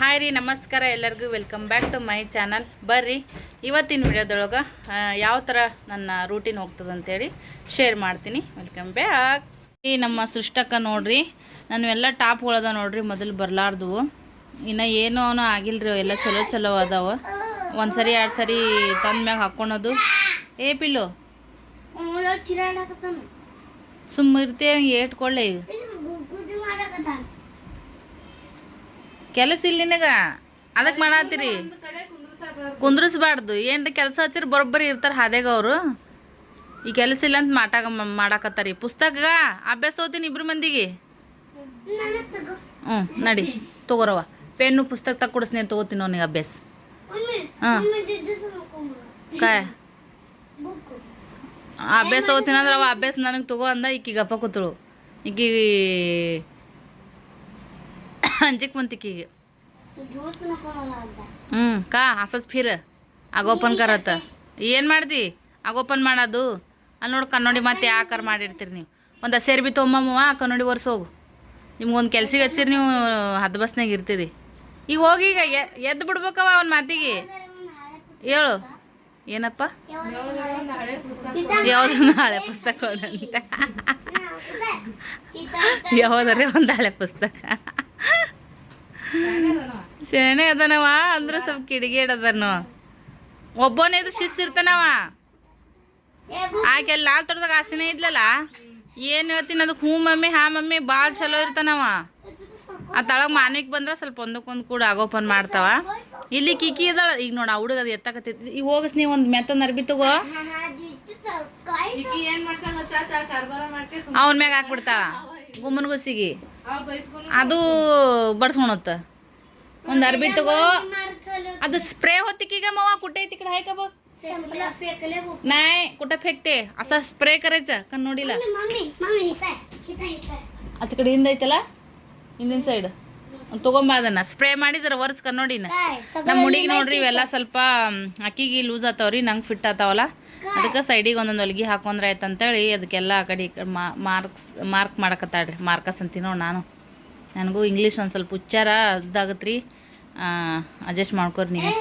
Hi ರೀ ನಮಸ್ಕಾರ ಎಲ್ಲರಿಗೂ. Welcome back to my channel ಬರ್ರಿ ಇವತ್ತಿನ ವಿಡಿಯೋದೊಳಗೆ ಯಾವ ಥರ ನನ್ನ ರೂಟೀನ್ ಹೋಗ್ತದೆ ಅಂತೇಳಿ ಶೇರ್ ಮಾಡ್ತೀನಿ. ವೆಲ್ಕಮ್ ಬ್ಯಾಕ್ ಈ ನಮ್ಮ ಸೃಷ್ಟಕ್ಕ ನೋಡ್ರಿ ನಾನು ಎಲ್ಲ ಟಾಪ್ಗಳದ ನೋಡ್ರಿ ಮೊದಲು ಬರಲಾರ್ದವು ಇನ್ನು ಏನೋ ಅವನು ಆಗಿಲ್ರಿ ಎಲ್ಲ ಚಲೋ ಚಲೋ ಅದಾವ. ಒಂದು ಸರಿ ಎರಡು ಸರಿ ತಂದ ಮ್ಯಾಗ ಹಾಕ್ಕೊಳೋದು. ಏ ಪಿಲ್ಲು ಸುಮ್ಮ ಇರ್ತೀಯ ಏಟ್ಕೊಳ್ಳೆ. ಈಗ ಕೆಲಸ ಇಲ್ಲ ನಿನಗ ಅದಕ್ಕೆ ಮಾಡತ್ತೀರಿ ಕುಂದ್ರಿಸ್ಬಾರ್ದು. ಏನ್ ಕೆಲಸ ಹಚ್ಚಿರ ಬರೋಬ್ಬರಿ ಇರ್ತಾರೆ ಹಾದೇಗ ಅವರು? ಈ ಕೆಲಸ ಇಲ್ಲ ಅಂತ ಮಾಟಾಗ ಮಾಡಾಕತ್ತಾರಿ. ಪುಸ್ತಕ ಅಭ್ಯಾಸ ಓದ್ತೀನಿ ಇಬ್ರು ಮಂದಿಗೆ. ನನಗ್ ತಗೋ ಹ್ಞೂ ನಡಿ. ತಗೋರವ ಪೆನ್ನು ಪುಸ್ತಕ ತಗ ಕೊಡಿಸ್ತೀನಿ ತಗೋತೀನಿ ಅವನಿಗೆ ಅಭ್ಯಾಸ. ಹಾಂ. ಕಾಯ. ಅಭ್ಯಾಸ ಓದ್ತೀನಿ ಅಂದ್ರೆ ಅವ ಅಭ್ಯಾಸ ನನಗೆ ತಗೋ ಅಂದ ಈಕಿ ಗಪ್ಪ ಕೂತಳು. ಈಕಿ ಅಂಜಿಕ್ ಮಂತಿಕಿ ಹ್ಮ್ ಹ್ಞೂ ಕಾ ಹಸಸ್ ಫಿರ್. ಆಗೋಪನ್ ಕರತ್ತ ಏನು ಮಾಡ್ದಿ? ಆಗೋಪನ್ ಮಾಡೋದು. ಅಲ್ಲಿ ನೋಡಿ ಕನ್ನಡಿ ಮತ್ತೆ ಯಾಕಾರ ಮಾಡಿರ್ತೀರಿ ನೀವು? ಒಂದು ಸೇರ್ ಬಿ ತೊಂಬಮ್ಮವ ಕನ್ನಡಿ ಒರ್ಸೋಗು ನಿಮ್ಗೊಂದು ಕೆಲ್ಸಿಗೆ ಹಚ್ಚಿರಿ ನೀವು ಹದ್ದು ಬಸ್ನಾಗ ಇರ್ತೀರಿ. ಈಗ ಹೋಗಿ ಈಗ ಎದ್ದು ಬಿಡ್ಬೇಕವ ಅವ್ನ ಮಾತಿಗೆ. ಹೇಳು. ಏನಪ್ಪ? ಯಾವ್ದು ಹಳೆ ಪುಸ್ತಕ ಹೋದಂತ ಯಾವ್ದಾರೆ ಒಂದು ಹಳೆ ಪುಸ್ತಕ. ಶೇಣೆ ಅದನವ ಅಂದ್ರೆ ಸ್ವಲ್ಪ ಕಿಡಿಗೇಡ್ ಅದನ ಒಬ್ಬನೇ ಇದು ಶಿಸ್ತಿರ್ತಾನವ. ಆಕೆ ಲಾಲ್ ತೊಡ್ದಾಗ ಆಸೆನೇ ಇದ್ಲಲ್ಲ? ಏನು ಹೇಳ್ತೀನಿ ಅದಕ್ಕೆ ಹ್ಞೂ ಮಮ್ಮಿ ಹಾ ಮಮ್ಮಿ ಭಾಳ ಚಲೋ ಇರ್ತಾನವ. ಆ ತಳಗ ಮಾನವಿಕ್ ಬಂದ್ರೆ ಸ್ವಲ್ಪ ಒಂದಕ್ಕೊಂದು ಕೂಡ ಆಗೋಪನ್ ಮಾಡ್ತಾವ. ಇಲ್ಲಿ ಕಿಕಿ ಇದಾಳ ಈಗ ನೋಡ ಆ ಹುಡುಗ ಅದು ಎತ್ತಕತ್ತೈತಿ. ಈಗ ಹೋಗಸ್ ನೀವು ಒಂದು ಮೆತ್ತ ಅರ್ಬಿ ತಗೋ. ಅವನ ಮ್ಯಾಗ ಹಾಕ್ಬಿಡ್ತಾವ ಗುಮ್ಮನ ಗುಸಿಗಿ ಅದು ಬಡ್ಸ್ಕೊಳತ್ತ ಒಂದು ಅರ್ಬಿ ತಗೋ ಅದು ಸ್ಪ್ರೇ ಹೊತ್ತಿಕೀಗ ಮವ कुठे तिकडे आहे का बघ नाही कुठं फेकते असा स्प्रे करायचा का नोडीला मम्मी मम्मी हित आहे हित हित ಆ ಅದನ್ನ. ಸ್ಪ್ರೇ ಮಾಡಿ ಜರ ನೋಡಿ ನಾ ನಮ್ಮ ಹುಡುಗಿ ನೋಡ್ರಿ ಇವೆಲ್ಲ ಸ್ವಲ್ಪ ಅಕ್ಕಿಗೆ ಲೂಸ್ ಆತಾವ್ರಿ ನಂಗೆ ಫಿಟ್ ಆತಾವಲ್ಲ. ಅದಕ್ಕೆ ಸೈಡಿಗೆ ಒಂದೊಂದು ಹೊಲಿಗೆ ಹಾಕೊಂಡ್ರೆ ಆಯ್ತು ಅಂತೇಳಿ ಅದಕ್ಕೆಲ್ಲ ಆ ಕಡೆ ಈ ಕಡೆ ಮಾರ್ಕ್ ಮಾರ್ಕ್ ಮಾಡಕತ್ತಾಳ್ರಿ. ಮಾರ್ಕಸ್ ಅಂತೀನಿ ನೋಡಿ ನಾನು. ನನಗೂ ಇಂಗ್ಲೀಷ್ ಒಂದು ಸ್ವಲ್ಪ ಉಚ್ಚಾರ ಅದಾಗತ್ರಿ ಅಡ್ಜಸ್ಟ್ ಮಾಡ್ಕೊರಿ ನೀವು.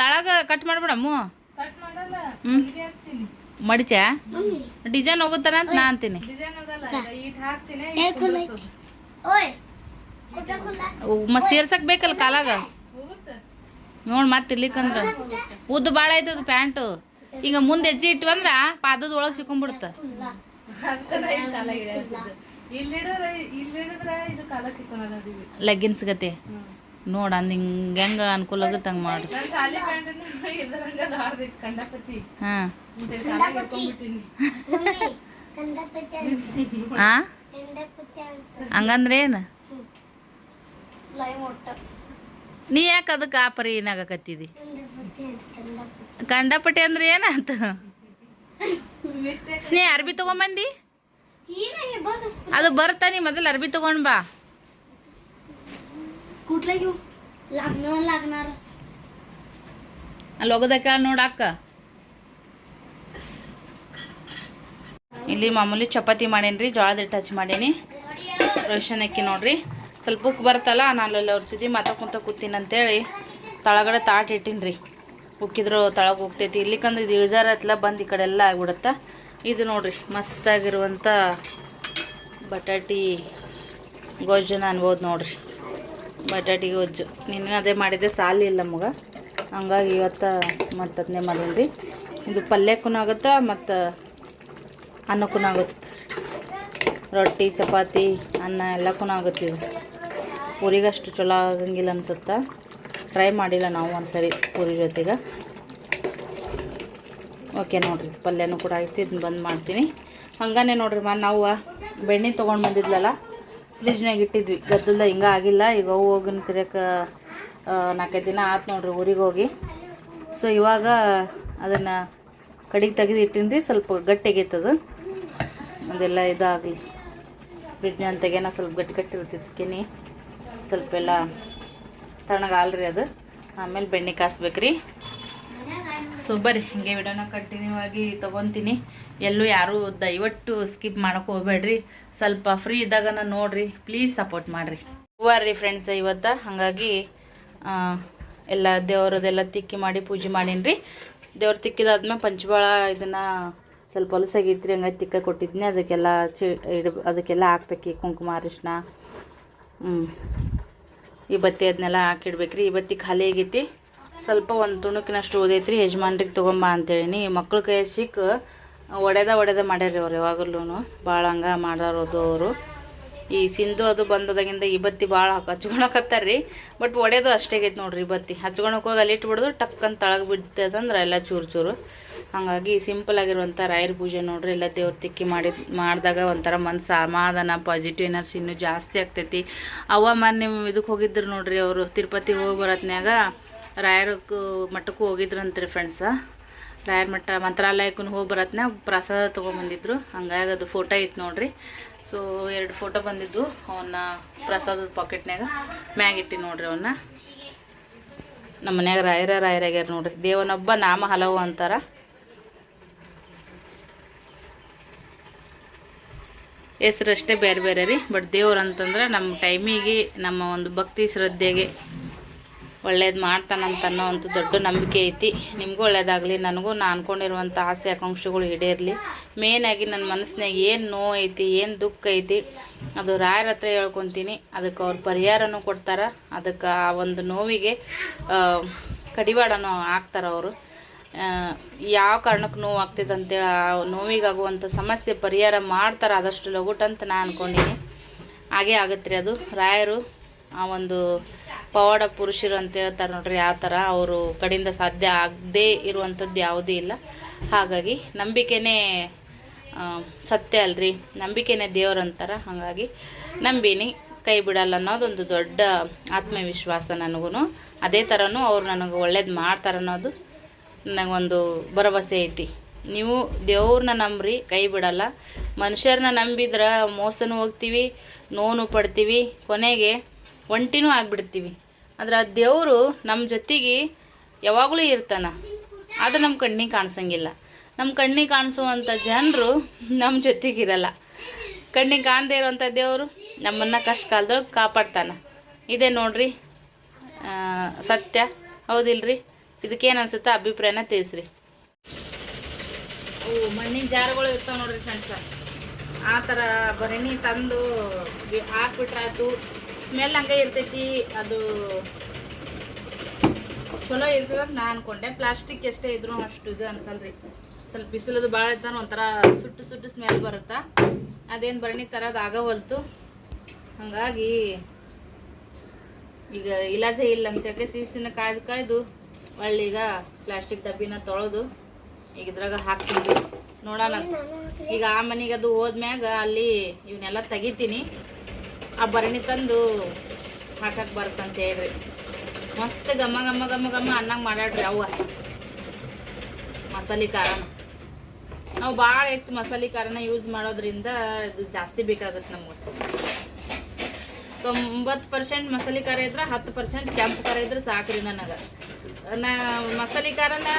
ತಳಗ ಕಟ್ ಮಾಡ್ಬಿಡಮ್ಮು ಮಡಿಚ? ಡಿಸೈನ್ ಹೋಗುತ್ತಾನ ಅಂತ ನಾ ಅಂತೀನಿ. ಮತ್ತೆ ಸೇರ್ಸಕ್ ಬೇಕಲ್ಲ ಕಾಲಾಗ? ನೋಡ್ ಮತ್ತೆ ಇರ್ಲಿಕ್ಕಂದ್ರ. ಉದ್ದ ಭಾಳ ಐತದ ಪ್ಯಾಂಟು. ಈಗ ಮುಂದೆ ಹೆಜ್ಜೆ ಇಟ್ವಂದ್ರ ಪಾದದ ಒಳಗೆ ಸಿಕ್ಕೊಂಡ್ಬಿಡುತ್ತ ಲೆಗ್ಗಿನ್ಸ್ ಗತೆ. ನೋಡ ನಿಂಗ ಹೆಂಗ ಅನುಕೂಲ ಆಗುತ್ತೆ ಹಂಗ ಮಾಡಿ. ಹಾ. ಹಂಗಂದ್ರೆ ಏನು? ನೀ ಯಾಕೆ ಅದಕ್ಕೆ ಆ ಪರಿ ಏನಾಗಕತ್ತಿದಿ ಕಂಡಪಟ್ಟಿ ಅಂದ್ರೆ ಏನಾಯ್ತು ಸ್ನೇಹ ಅರ್ಬಿ ತಗೊಂಬಂದಿ? ಅದು ಬರ್ತಾನೆ ಮೊದಲು ಅರ್ಬಿ ತಗೊಂಡ್ ಬಾ. ಅಲ್ಲಿ ಹೋಗೋದಕ್ಕ ನೋಡಾಕ ಇಲ್ಲಿ ಮಾಮೂಲಿ ಚಪಾತಿ ಮಾಡೇನ್ರಿ ಜೋಳದ ಟಚ್ ಮಾಡೇನಿ. ರೋಷನ್ ಅಕ್ಕಿ ನೋಡ್ರಿ. ಸ್ವಲ್ಪ ಉಕ್ಕು ಬರ್ತಲ್ಲ, ನಾನು ಅಲ್ಲಿ ಅವ್ರ ಜೊತೆ ಮಾತಾಡ್ಕೊಂತ ಕುಂತ ಕೂತೀನಿ ಅಂತೇಳಿ ತಳಗಡೆ ತಾಟ್ ಇಟ್ಟೀನಿ ಉಕ್ಕಿದ್ರು ತಳಗೆ ಹೋಗ್ತೈತಿ. ಇಲ್ಲಿಕಂದ್ರೆ ಇದು ಇಳಿಜಾರ ಹತ್ಲ ಬಂದು ಈ ಕಡೆ ಎಲ್ಲ ಆಗ್ಬಿಡುತ್ತೆ. ಇದು ನೋಡ್ರಿ ಮಸ್ತಾಗಿರುವಂಥ ಬಟಾಟಿ ಗೊಜ್ಜುನ ಅನ್ಬೋದು ನೋಡ್ರಿ. ಬಟಾಟಿ ಗೊಜ್ಜು. ನಿನ್ನೆ ಅದೇ ಮಾಡಿದ್ದೆ ಸಾಲಿಲ್ಲ ನಮಗೆ. ಹಂಗಾಗಿ ಇವತ್ತು ಮತ್ತು ಅದನ್ನೇ ಮಾಡೀನಿ ರೀ ಇದು ಪಲ್ಯಕ್ಕೂ ಆಗುತ್ತೆ ಮತ್ತು ಅನ್ನಕ್ಕೂ ಆಗುತ್ತೆ. ರೊಟ್ಟಿ, ಚಪಾತಿ, ಅನ್ನ ಎಲ್ಲಕ್ಕೂ ಆಗುತ್ತಿದೆ ಪೂರಿಗಷ್ಟು ಚಲೋ ಆಗಂಗಿಲ್ಲ ಅನ್ಸುತ್ತೆ? ಟ್ರೈ ಮಾಡಿಲ್ಲ ನಾವು ಒಂದ್ಸರಿ ಪೂರಿ ಜೊತೆಗೆ. ಓಕೆ ನೋಡಿರಿ ಪಲ್ಯನೂ ಕೂಡ ಆಯ್ತು, ಇದನ್ನ ಬಂದ್ ಮಾಡ್ತೀನಿ. ಹಂಗಾನೆ ನೋಡ್ರಿ ಮಾ, ನಾವು ಬೆಣ್ಣೆ ತೊಗೊಂಡು ಬಂದಿದ್ಲಲ್ಲ ಫ್ರಿಜ್ನಾಗ ಇಟ್ಟಿದ್ವಿ. ಗದ್ದಲ್ದ ಹಿಂಗೆ ಆಗಿಲ್ಲ, ಈಗ ಅವು ಹೋಗಿನ ತಿರಕ್ಕೆ ನಾಲ್ಕೈದು ದಿನ ಆತು ನೋಡ್ರಿ ಊರಿಗೆ ಹೋಗಿ. ಸೊ ಇವಾಗ ಅದನ್ನು ಕಡೆಗೆ ತೆಗೆದು ಇಟ್ಟಿಂದ್ರಿ ಸ್ವಲ್ಪ ಗಟ್ಟಿಗೆ ಅದು ಅದೆಲ್ಲ ಇದಾಗಲಿ. ಫ್ರಿಜ್ನ ತೆಗೆನ ಸ್ವಲ್ಪ ಗಟ್ಟಿ ಗಟ್ಟಿ ಇರ್ತಿದ್ಕೇನಿ. ಸ್ವಲ್ಪ ಎಲ್ಲ ತಣ್ಣಗಾಲ್ರಿ ಅದು. ಆಮೇಲೆ ಬೆಣ್ಣೆ ಕಾಸ್ಬೇಕ್ರಿ. ಸೊ ಬರ್ರಿ, ಹಿಂಗೆ ವಿಡಿಯೋನ ಕಂಟಿನ್ಯೂ ಆಗಿ ತೊಗೊತೀನಿ. ಎಲ್ಲೂ ಯಾರೂ ದಯವಿಟ್ಟು ಸ್ಕಿಪ್ ಮಾಡೋಕೆ ಹೋಗ್ಬೇಡ್ರಿ. ಸ್ವಲ್ಪ ಫ್ರೀ ಇದ್ದಾಗನ ನೋಡ್ರಿ, ಪ್ಲೀಸ್ ಸಪೋರ್ಟ್ ಮಾಡಿರಿ. ಹೂವಾರ್ರಿ ಫ್ರೆಂಡ್ಸ್ ಇವತ್ತು ಹಾಗಾಗಿ ಎಲ್ಲ ದೇವರದೆಲ್ಲ ತಿಕ್ಕಿ ಮಾಡಿ ಪೂಜೆ ಮಾಡೀನಿ ರೀ ದೇವ್ರ ತಿಕ್ಕಿದಾದ್ಮೇಲೆ ಪಂಚಬಾಳ ಇದನ್ನು ಸ್ವಲ್ಪ ಹೊಲಸಾಗಿದ್ರೆ ಹಂಗೆ ತಿಕ್ಕ ಕೊಟ್ಟಿದ್ನಿ. ಅದಕ್ಕೆಲ್ಲ ಚಿ, ಇಡ್, ಅದಕ್ಕೆಲ್ಲ ಹಾಕ್ಬೇಕು, ಕುಂಕುಮ ಅರಿಶಿನ ಈ ಬತ್ತಿ ಅದನ್ನೆಲ್ಲ ಹಾಕಿಡ್ಬೇಕ್ರಿ. ಈ ಬತ್ತಿ ಖಾಲಿ ಆಗೈತಿ. ಸ್ವಲ್ಪ ಒಂದು ತುಣುಕಿನಷ್ಟು ಓದೈತ್ರಿ ಯಜಮಾನ್ರಿಗೆ ತೊಗೊಂಬ ಅಂತೇಳಿನಿ. ಮಕ್ಕಳು ಕೈ ಸಿಕ್ಕ ಒಡೆದ ಒಡೆದ ಮಾಡ್ಯಾರ ಅವ್ರು ಯಾವಾಗಲೂ ಭಾಳ ಹಂಗೆ ಮಾಡೋದು ಅವರು. ಈ ಸಿಂಧು ಅದು ಬಂದದಾಗಿಂದ ಈ ಬತ್ತಿ ಭಾಳ ಹಚ್ಕೊಳಕತ್ತಾರ ರೀ ಬಟ್ ಒಡೆದು ಅಷ್ಟೇ ಆಗೈತೆ ನೋಡ್ರಿ ಈ ಬತ್ತಿ. ಹಚ್ಕೊಳಕ್ಕೆ ಹೋಗಿ ಅಲ್ಲಿ ಇಟ್ಬಿಡೋದು ಟಕ್ಕಂತ ತಳಗ ಬಿಡ್ತದಂದ್ರೆ ಎಲ್ಲ ಚೂರು ಚೂರು. ಹಾಗಾಗಿ ಸಿಂಪಲ್ ಆಗಿರುವಂಥ ರಾಯರ ಪೂಜೆ ನೋಡ್ರಿ, ಎಲ್ಲ ದೇವ್ರ ತಿಕ್ಕಿ ಮಾಡಿ, ಮಾಡಿದಾಗ ಒಂಥರ ಮನ್ಸು ಸಮಾಧಾನ ಪಾಸಿಟಿವ್ ಎನರ್ಜಿ ಇನ್ನೂ ಜಾಸ್ತಿ ಆಗ್ತೈತಿ. ಅವ್ವ ಮೊನ್ನೆ ಇದಕ್ಕೆ ಹೋಗಿದ್ರು ನೋಡ್ರಿ, ಅವರು ತಿರುಪತಿ ಹೋಗಿ ಬರೋತ್ನ್ಯಾಗ ರಾಯರಕ್ಕೂ ಮಠಕ್ಕೂ ಹೋಗಿದ್ರಂತ್ರಿ ಫ್ರೆಂಡ್ಸ ರಾಯರ ಮಠ ಮಂತ್ರಾಲಯಕ್ಕೂ ಹೋಗಿ ಬರತ್ನಾಗ ಪ್ರಸಾದ ತೊಗೊಂಬಂದಿದ್ರು, ಹಂಗಾಗಿ ಅದು ಫೋಟೋ ಐತೆ ನೋಡ್ರಿ. ಸೊ ಎರಡು ಫೋಟೋ ಬಂದಿದ್ದು ಅವನ್ನ ಪ್ರಸಾದದ ಪಾಕೆಟ್ನಾಗ ಮ್ಯಾಗ ಇಟ್ಟಿ ನೋಡ್ರಿ ಅವನ್ನ ನಮ್ಮ ಮನ್ಯಾಗ ರಾಯರ ರಾಯರಾಗ್ಯಾರ ನೋಡ್ರಿ, ದೇವನೊಬ್ಬ ನಾಮ ಹಲವು ಅಂತಾರ. ಹೆಸ್ರಷ್ಟೇ ಬೇರೆ ಬೇರೆ ರೀ. ಬಟ್ ದೇವ್ರು ಅಂತಂದ್ರೆ ನಮ್ಮ ಟೈಮಿಗೆ ನಮ್ಮ ಒಂದು ಭಕ್ತಿ ಶ್ರದ್ಧೆಗೆ ಒಳ್ಳೇದು ಮಾಡ್ತಾನಂತ ಅನ್ನೋ ಒಂದು ದೊಡ್ಡ ನಂಬಿಕೆ ಐತಿ. ನಿಮಗೂ ಒಳ್ಳೇದಾಗಲಿ, ನನಗೂ ನಾನು ಅಂದ್ಕೊಂಡಿರುವಂಥ ಆಸೆ, ಆಕಾಂಕ್ಷೆಗಳು ಈಡೇರಲಿ. ಮೇನಾಗಿ ನನ್ನ ಮನಸ್ಸಿನಾಗ ಏನು ನೋವು ಐತಿ, ಏನು ದುಃಖ ಐತಿ, ಅದು ರಾಯರ ಹತ್ರ ಹೇಳ್ಕೊತೀನಿ. ಅದಕ್ಕೆ ಅವ್ರು ಪರಿಹಾರನೂ ಕೊಡ್ತಾರೆ. ಅದಕ್ಕೆ ಆ ಒಂದು ನೋವಿಗೆ ಕಡಿವಾಡನೂ ಹಾಕ್ತಾರೆ ಅವರು. ಯಾವ ಕಾರಣಕ್ಕೆ ನೋವು ಆಗ್ತೈತೆ ಅಂತೇಳಿ ಆ ನೋವಿಗಾಗುವಂಥ ಸಮಸ್ಯೆ ಪರಿಹಾರ ಮಾಡ್ತಾರೆ ಆದಷ್ಟು ಲಗುಟಂತ ನಾನು ಅಂದ್ಕೊಂಡಿನಿ ಹಾಗೇ ಆಗತ್ತೆ ರೀ ಅದು. ರಾಯರು ಆ ಒಂದು ಪವಾಡ ಪುರುಷರು ಅಂತ ಹೇಳ್ತಾರೆ ನೋಡ್ರಿ ಯಾವ ಥರ ಅವರು ಕಡೆಯಿಂದ ಸಾಧ್ಯ ಆಗದೇ ಇರುವಂಥದ್ದು ಯಾವುದೂ ಇಲ್ಲ. ಹಾಗಾಗಿ ನಂಬಿಕೆನೇ ಸತ್ಯ ಅಲ್ರಿ. ನಂಬಿಕೆನೇ ದೇವ್ರು ಅಂತಾರೆ, ಹಾಗಾಗಿ ನಂಬಿನಿ. ಕೈ ಬಿಡಲ್ಲ ಅನ್ನೋದೊಂದು ದೊಡ್ಡ ಆತ್ಮವಿಶ್ವಾಸ ನನಗೂ ಅದೇ ಥರನೂ ಅವ್ರು ನನಗೆ ಒಳ್ಳೇದು ಮಾಡ್ತಾರೆ ಅನ್ನೋದು ನನಗೊಂದು ಭರವಸೆ ಐತಿ. ನೀವು ದೇವ್ರನ್ನ ನಂಬ್ರಿ, ಕೈ ಬಿಡಲ್ಲ. ಮನುಷ್ಯರನ್ನ ನಂಬಿದ್ರೆ ಮೋಸನೂ ಹೋಗ್ತೀವಿ ನೋವು ಪಡ್ತೀವಿ, ಕೊನೆಗೆ ಒಂಟಿನೂ ಆಗ್ಬಿಡ್ತೀವಿ. ಆದ್ರೆ ಆ ದೇವರು ನಮ್ಮ ಜೊತೆಗೆ ಯಾವಾಗಲೂ ಇರ್ತಾನ. ಅದು ನಮ್ಮ ಕಣ್ಣಿಗೆ ಕಾಣಿಸಂಗಿಲ್ಲ. ನಮ್ಮ ಕಣ್ಣಿಗೆ ಕಾಣಿಸುವಂಥ ಜನರು ನಮ್ಮ ಜೊತೆಗೆ ಇರಲ್ಲ ಕಣ್ಣಿಗೆ ಕಾಣದೇ ಇರುವಂಥ ದೇವರು ನಮ್ಮನ್ನು ಕಷ್ಟ ಕಾಲದೊಳಗೆ ಕಾಪಾಡ್ತಾನ. ಇದೆ ನೋಡ್ರಿ. ಸತ್ಯ. ಹೌದಿಲ್ರಿ? ಇದಕ್ಕೇನು ಅನ್ಸುತ್ತೆ ಅಭಿಪ್ರಾಯನ ತಿಳಿಸ್ರಿ. ಅವು ಮಣ್ಣಿನ ಜಾರಗಳು ಇರ್ತಾವ ನೋಡ್ರಿ ಸಣ್ಣ ಆ ಥರ ಬರಣಿ ತಂದು ಅದು ಸ್ಮೆಲ್ ಹಂಗೆ ಇರ್ತೈತಿ, ಅದು ಚಲೋ ಇರ್ತದ ನಾ ಅನ್ಕೊಂಡೆ. ಪ್ಲಾಸ್ಟಿಕ್ ಎಷ್ಟೇ ಇದ್ರು ಅಷ್ಟು ಇದು ಅನ್ಸಲ್ರಿ. ಸ್ವಲ್ಪ ಬಿಸಿಲದು ಭಾಳ ಇರ್ತಾನ ಒಂಥರ ಸುಟ್ಟು ಸುಟ್ಟು ಸ್ಮೆಲ್ ಬರುತ್ತಾ? ಅದೇನು ಬರಣಿ ತರದು ಆಗವಲ್ತು. ಹಂಗಾಗಿ ಈಗ ಇಲಾಜೆ ಇಲ್ಲ ಅಂತ ಯಾಕೆ ಸೀಡ್ಸಿನ ಕಾಯ್ದು ಕಾಯ್ದು ಒಳ್ಳೀಗ ಪ್ಲಾಸ್ಟಿಕ್ ಡಬ್ಬಿನ ತೊಳೆದು ಈಗ ಇದ್ರಾಗ ಹಾಕ್ತೀನಿ ನೋಡೋಣ. ಈಗ ಆ ಮನೆಗೆ ಅದು ಹೋದ್ಮ್ಯಾಗ ಅಲ್ಲಿ ಇವನ್ನೆಲ್ಲ ತೆಗಿತೀನಿ. ಆ ಭರಣಿ ತಂದು ಹಾಕಕ್ಕೆ ಬರ್ತಂತ ಹೇಳ್ರಿ. ಮಸ್ತ್ ಘಮ ಗಮ ಘಮ ಘಮ ಅನ್ನಂಗೆ ಮಾಡಾಡ್ರಿ ಅವ್ವ. ಮಸಾಲೆ ಖಾರನ. ನಾವು ಭಾಳ ಹೆಚ್ಚು ಮಸಾಲೆ ಖಾರನ ಯೂಸ್ ಮಾಡೋದ್ರಿಂದ ಇದು ಜಾಸ್ತಿ ಬೇಕಾಗುತ್ತೆ ನಮ್ಗೆ. ತೊಂಬತ್ತು ಪರ್ಸೆಂಟ್ ಮಸಾಲೆ ಖಾರ ಇದ್ರೆ ಹತ್ತು ಪರ್ಸೆಂಟ್ ಕೆಂಪು ಖಾರ ಇದ್ರೆ ಸಾಕ್ರಿ ನನಗೆ. ನಾ ಮಸಾಲೆ ಖಾರನ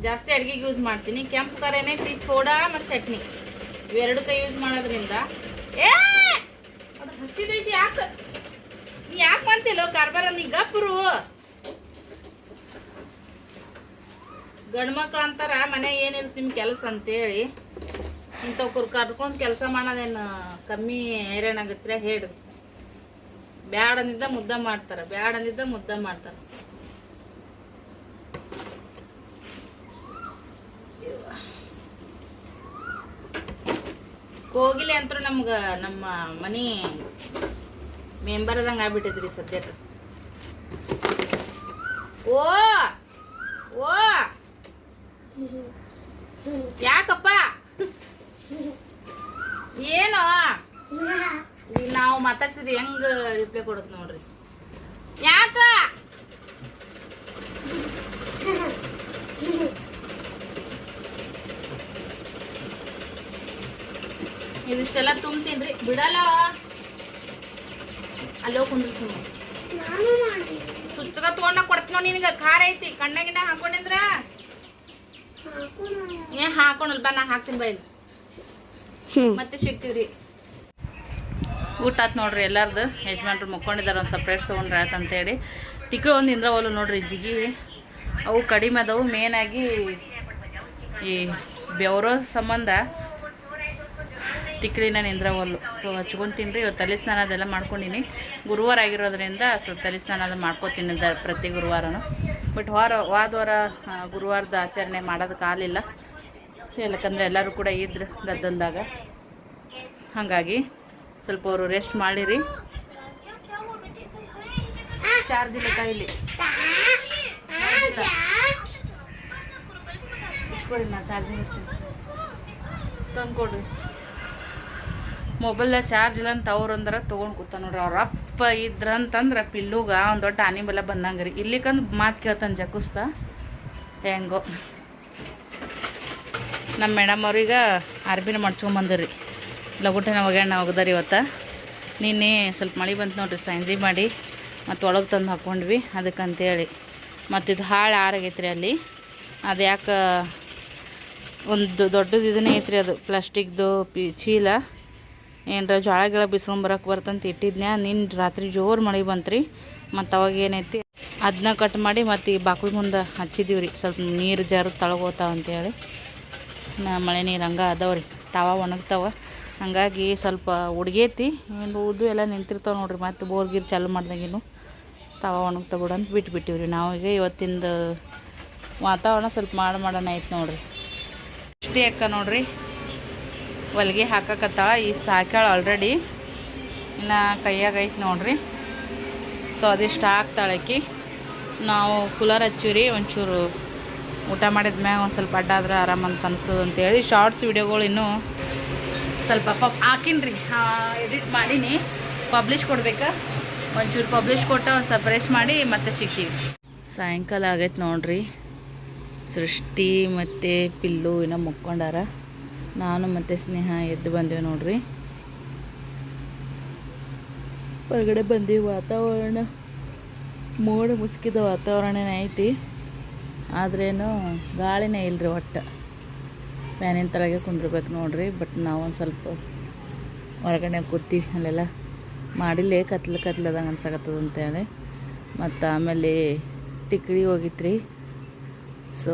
ಜಾಸ್ತಿ ಅಡುಗೆಗೆ ಯೂಸ್ ಮಾಡ್ತೀನಿ. ಕೆಂಪು ಖಾರ ಏನೈತಿ ಚೋಡಾ ಮತ್ತು ಚಟ್ನಿ. ಇವೆರಡಕ್ಕೆ ಯೂಸ್ ಮಾಡೋದ್ರಿಂದ. ಏ! ಅದು ಹಸಿದೈತಿ ಯಾಕೆ? ನೀ ಯಾಕೆ ಮಾಡ್ತಿಲ್ಲೋ ಕಾರ್ಬಾರ? ನೀ ಗಪ್ರು ಗಂಡು ಮಕ್ಳು ಅಂತಾರ, ಮನೆ ಏನಿರುತ್ತೆ ನಿಮ್ಮ ಕೆಲಸ ಅಂತೇಳಿ. ಇಂಥವ್ರು ಕರ್ಕೊಂಡು ಕೆಲಸ ಮಾಡೋದೇನು ಕಮ್ಮಿ ಹೈರಾಣಾಗತ್ತೆ ಹೇಳಿ ಬ್ಯಾಡನಿಂದ ಮುದ್ದೆ ಮಾಡ್ತಾರ ಬ್ಯಾಡ ಅಂದಿದ್ದ ಮುದ್ದ ಮಾಡ್ತಾರ. ಕೋಗಿಲೆ ಅಂತೂ ನಮ್ಗೆ ನಮ್ಮ ಮನಿ ಮೆಂಬರ್ದಂಗೆ ಆಗ್ಬಿಟ್ಟೈತ್ರಿ ಸದ್ಯಕ್ಕೆ. ಓ! ಓ! ಯಾಕಪ್ಪ? ಏನು? ನಾವು ಮಾತಾಡ್ಸಿದ್ರಿ ಹೆಂಗ ರಿಪ್ಲೈ ಕೊಡುತ್ತೆ ನೋಡ್ರಿ. ಯಾಕ? ಇದಿಷ್ಟೆಲ್ಲ ತುಂಬ್ತೀನ್ರಿ ಬಿಡಲ್ಲ. ಅಲ್ಲೋ ಕುಂದ್ರಿ ಮಾಡಿ ಚುಚ್ಚಗ ತಗೊಂಡ ಕೊಡ್ತೀನಿ ನಿನಗ. ಖಾರ ಐತಿ. ಕಣ್ಣಾಗಿನ ಹಾಕೊಂಡಿಂದ್ರ? ಹಾಕೋಣ. ಏ ಹಾಕೊಂಡಲ್ ಬಾ ನಾ ಹಾಕ್ತೀನಿ ಬೈಲ್ ಮತ್ತೆ ಸಿಗ್ತೀವ್ರಿ ಊಟ ಆತ್ ನೋಡ್ರಿ ಎಲ್ಲಾರ್ದು. ಯಜಮಾನ್ರು ಮುಕ್ಕೊಂಡಿದ್ದಾರೆ ಒಂದು ಸಪ್ರೇಟ್ ತೊಗೊಂಡ್ರೆ ಅಂತ ಅಂತೇಳಿ. ತಿಕ್ಕಳು ಒಂದು ಇಂದ್ರವಲ್ಲು ನೋಡ್ರಿ ಜಿಗಿ. ಅವು ಕಡಿಮೆ ಅದಾವು ಮೇನಾಗಿ ಈ ಬೆವರೋ ಸಂಬಂಧ. ತಿಕ್ಳಿನ ನಿಂದ್ರವಲ್ಲು ಸೊ ಹಚ್ಕೊಂಡು ತಿನ್ರಿ. ಇವತ್ತು ತಲೆ ಸ್ನಾನ ಅದೆಲ್ಲ ಮಾಡ್ಕೊಂಡಿನಿ. ಗುರುವಾರ ಆಗಿರೋದ್ರಿಂದ ಸ್ವಲ್ಪ ತಲೆ ಸ್ನಾನ ಅದು ಮಾಡ್ಕೊತೀನಿ ದ ಪ್ರತಿ ಗುರುವಾರನು. ಬಟ್ ವಾರ, ವಾದ ವಾರ ಗುರುವಾರದ ಆಚರಣೆ ಮಾಡೋದಕ್ಕೆ ಆಗಲಿಲ್ಲ ಯಾಕಂದರೆ ಎಲ್ಲರೂ ಕೂಡ ಇದ್ರು ಗದ್ದಂದಾಗ ಹಾಗಾಗಿ ಸ್ವಲ್ಪ ಅವರು ರೆಸ್ಟ್ ಮಾಡಿರಿ. ಚಾರ್ಜ್ ಇಲ್ಲ ಕೈಲಿ. ಇಸ್ಕೊಡಿ ನಾ ಚಾರ್ಜಿಂಗ್ ಇಸ್ತೀನಿ? ತಂದ್ಕೊಡ್ರಿ. ಮೊಬೈಲ್ದಾಗ ಚಾರ್ಜ್ ಇಲ್ಲ ಅಂತ ಅವ್ರು ಅಂದ್ರೆ ತೊಗೊಂಡು ಕೂತ ನೋಡ್ರಿ. ಅವ್ರ ಅಪ್ಪ ಇದ್ರಂತಂದ್ರೆ ಪಿಲ್ಲುಗ ಒಂದು ದೊಡ್ಡ ಆನಿ ಬೆಲ್ಲ ಬಂದಂಗೆ ರೀ. ಇಲ್ಲಿಕಂದು ಮಾತು ಕೇಳ್ತಾನೆ ಜಕುಸ್ತ. ಹೆಂಗೋ. ನಮ್ಮ ಮೇಡಮ್ ಅವ್ರೀಗ ಅರ್ಬಿನ ಮಾಡ್ಸ್ಕೊಂಬಂದ್ರಿ ಲಗುಟನ ಒಗ್ಯಾಣ ಒಗ್ದಾರಿ ಇವತ್ತು. ನಿನ್ನೆ ಸ್ವಲ್ಪ ಮಳೆ ಬಂತು ನೋಡ್ರಿ, ಸಂಜೆ ಮಾಡಿ. ಮತ್ತು ಒಳಗೆ ತಂದು ಹಾಕ್ಕೊಂಡ್ವಿ ಅದಕ್ಕಂತೇಳಿ. ಮತ್ತು ಇದು ಹಾಳು ಆರಾಗೈತ್ರಿ ಅಲ್ಲಿ. ಅದು ಯಾಕೆ ಒಂದು ದೊಡ್ಡದು ಇದನ್ನೇ ಐತ್ರಿ ಅದು, ಪ್ಲಾಸ್ಟಿಕ್ದು ಪಿ ಚೀಲ. ಏನರ ಜೋಳ ಗಿಳ ಬಿಸ್ಕೊಂಬರಕ್ಕೆ ಬರ್ತಂತ ಇಟ್ಟಿದ್ನ್ಯಾ ನಿನ್ನ ರಾತ್ರಿ ಜೋರು ಮಳೆ ಬಂತ್ರಿ. ಮತ್ತು ಅವಾಗ ಏನೈತಿ ಅದನ್ನ ಕಟ್ ಮಾಡಿ ಮತ್ತು ಈ ಬಾಕ್ಲ್ ಮುಂದೆ ಹಚ್ಚಿದ್ದೀವಿ ರೀ ಸ್ವಲ್ಪ ನೀರು ಜಾರು ತಳಗೋತಾವ ಅಂತೇಳಿ. ಮಳೆ ನೀರು ಹಂಗೆ ಅದಾವ ರೀ ಟಾವ ಒಣಗ್ತಾವ. ಹಾಗಾಗಿ ಸ್ವಲ್ಪ ಉಡ್ಗೈತಿ. ಏನು ಉದ್ದು ಎಲ್ಲ ನಿಂತಿರ್ತಾವೆ ನೋಡ್ರಿ. ಮತ್ತು ಬೋರ್ ಗೀರ್ ಚಾಲು ಮಾಡ್ದಾಗಿನ್ನು ತಾವ ಒಣಗ್ತಾವ ಬಿಡಂತ ಬಿಟ್ಬಿಟ್ಟಿವಿ ರೀ ಈಗ ಇವತ್ತಿಂದ ವಾತಾವರಣ ಸ್ವಲ್ಪ ಮಾಡ ಮಾಡೋಣ ಐತೆ ನೋಡ್ರಿ. ಇಷ್ಟೇ ಅಕ್ಕ ನೋಡ್ರಿ. ಹೊಲ್ಗೆ ಹಾಕಕತ್ತಾಳ ಈ ಸಾಕ್ಯಾಳ ಆಲ್ರೆಡಿ ಇನ್ನು ಕೈಯಾಗೈತೆ ನೋಡ್ರಿ. ಸೊ ಅದಿಷ್ಟ ಹಾಕ್ತಾಳೆ ಆಕಿ. ನಾವು ಕೂಲರ್ ಹಚ್ಚಿವ್ರಿ, ಒಂಚೂರು ಊಟ ಮಾಡಿದ ಮ್ಯಾಗ ಒಂದು ಸ್ವಲ್ಪ ಅಡ್ಡ ಆದ್ರೆ ಅಂತ ಅನ್ಸ್ತದೆ ಅಂತೇಳಿ ಶಾರ್ಟ್ಸ್ ವಿಡಿಯೋಗಳು ಇನ್ನೂ ಸ್ವಲ್ಪ ಪಪ್ ಹಾಕಿನ್ರಿ. ಎಡಿಟ್ ಮಾಡೀನಿ. ಪಬ್ಲಿಷ್ ಕೊಡ್ಬೇಕಾ. ಒಂಚೂರು ಪಬ್ಲಿಷ್ ಕೊಟ್ಟ ಒಂದು ಸ್ವಲ್ಪ ರೆಸ್ಟ್ ಮಾಡಿ ಮತ್ತೆ ಸಿಗ್ತೀವಿ. ಸಾಯಂಕಾಲ ಆಗೈತೆ ನೋಡ್ರಿ. ಸೃಷ್ಟಿ ಮತ್ತು ಪಿಲ್ಲು ಇನ್ನೂ ಮುಕ್ಕೊಂಡಾರ. ನಾನು ಮತ್ತು ಸ್ನೇಹ ಎದ್ದು ಬಂದೇವು ನೋಡ್ರಿ. ಹೊರಗಡೆ ಬಂದೀವಿ ವಾತಾವರಣ. ಮೋಡ ಮುಸುಕಿದ ವಾತಾವರಣನೇ ಐತಿ. ಆದ್ರೇನು ಗಾಳಿನೇ ಇಲ್ರಿ ಒಟ್ಟು. ಫ್ಯಾನಿನ ತಳಗೆ ಕುಂದಿರ್ಬೇಕು ನೋಡ್ರಿ, ಬಟ್ ನಾವೊಂದು ಸ್ವಲ್ಪ ಹೊರಗಡೆ ಕೂತಿ ಅಲ್ಲೆಲ್ಲ ಮಾಡಿಲ್ಲೇ ಕತ್ಲು ಕತ್ಲದಂಗೆ ಅನ್ಸಕತ್ತದ ಅಂತೇಳಿ. ಮತ್ತು ಆಮೇಲೆ ಟಿಕ್ರಿ ಹೋಗಿತ್ರಿ. ಸೊ